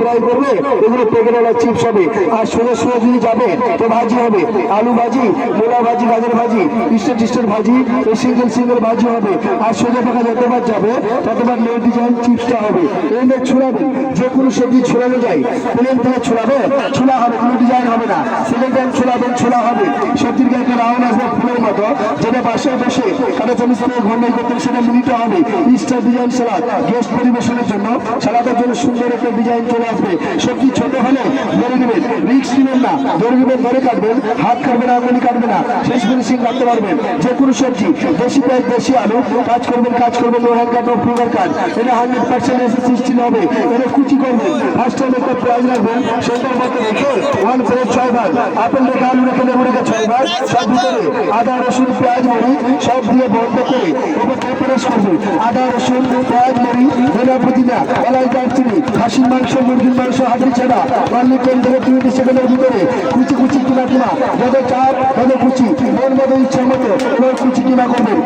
Fry করবে, এগুলো পেকেটওয়ালা chips হবে। আর সোজা সোজা যদি যাবে, তো ভাজি হবে। আলু ভাজি, মোলা ভাজি, গাজর ভাজি স্টেট স্টেট ভাজি, এই সিঙ্গেল সিঙ্গেল ভাজি হবে। আর সোজা পাকা যতবার যাবে, ততবার লো ডিজাইন চিপসটা হবে। এনে ছুড়াবে যে কোনো সবজি ছুড়ানো যায়। প্লেন থেকে ছুড়াবে, ছোলা হবে, কোনো ডিজাইন হবে না। সেকেন্ড টাইম ছোড়াবেন ছোলা হবে। সবজির গায়ে একটা রাউন্ড আসবে ফুলের মতো, যেটা বাসায় বসে কারও চামিচ থেকে ঘন্টায় করতে সেটা মিনিটে হবে। স্টার ডিজাইন সালাদ গেস্ট পরিবেশনের জন্য। সালাদের জন্য সুন্দর একটা ডিজাইন চলে আসবে সবজি ছোট হলে ধরে নেবেন রিক্স নেবেন না। ধরে নেবেন, ধরে কাটবেন। হাত কাটবে না, আঙুলি কাটবে না। শেষ ফিনিশিং রাখতে পারবেন। যে কোনো সবজি বেশি পেঁয়াজ বেশি আলু, কাজ করবেন কাজ করবেন no hand no finger cut এটা হান্ড্রেড পার্সেন্ট এসে সৃষ্টি হবে। এটা কুচি করবেন। ফার্স্ট টাইম একটা পেঁয়াজ রাখবেন। সেটার মধ্যে রেখে ওয়ান প্লেট ছয় ভাগ। আপেল রেখে, আলু রেখে, লেবু রেখে ছয় ভাগ। সব ভিতরে আদা, রসুন, পেঁয়াজ মরি সব দিয়ে বন্ধ করে এবার প্রেস করবেন। আদা, রসুন পুদিনা এলাই দারচিনি খাসির মাংস, মুরগির মাংস হাঁড়ি ছাড়া অনলি টেন থেকে টোয়েন্টি সেভেনের ভিতরে। কুচি কুচি কিনা কিনা। যত চাপ তত কুচি। মন মতো ইচ্ছা মতো কুচি কিনা করবেন।